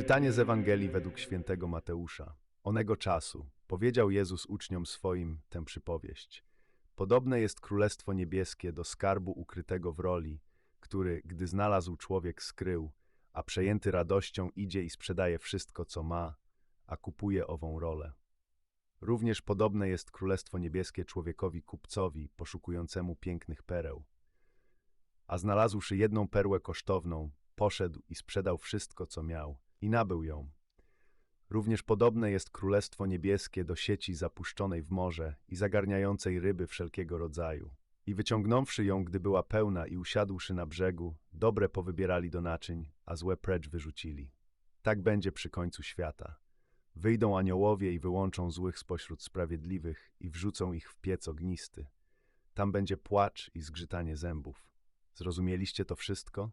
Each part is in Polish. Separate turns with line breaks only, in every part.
Czytanie z Ewangelii według świętego Mateusza. Onego czasu powiedział Jezus uczniom swoim tę przypowieść. Podobne jest Królestwo Niebieskie do skarbu ukrytego w roli, który, gdy znalazł człowiek, skrył, a przejęty radością idzie i sprzedaje wszystko, co ma, a kupuje ową rolę. Również podobne jest Królestwo Niebieskie człowiekowi kupcowi, poszukującemu pięknych pereł. A znalazłszy jedną perłę kosztowną, poszedł i sprzedał wszystko, co miał, i nabył ją. Również podobne jest Królestwo Niebieskie do sieci zapuszczonej w morze i zagarniającej ryby wszelkiego rodzaju. I wyciągnąwszy ją, gdy była pełna i usiadłszy na brzegu, dobre powybierali do naczyń, a złe precz wyrzucili. Tak będzie przy końcu świata. Wyjdą aniołowie i wyłączą złych spośród sprawiedliwych i wrzucą ich w piec ognisty. Tam będzie płacz i zgrzytanie zębów. Zrozumieliście to wszystko?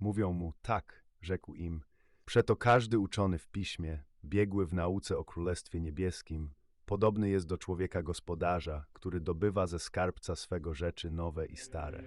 Mówią mu, tak, rzekł im. Przeto każdy uczony w piśmie, biegły w nauce o Królestwie Niebieskim, podobny jest do człowieka gospodarza, który dobywa ze skarbca swego rzeczy nowe i stare.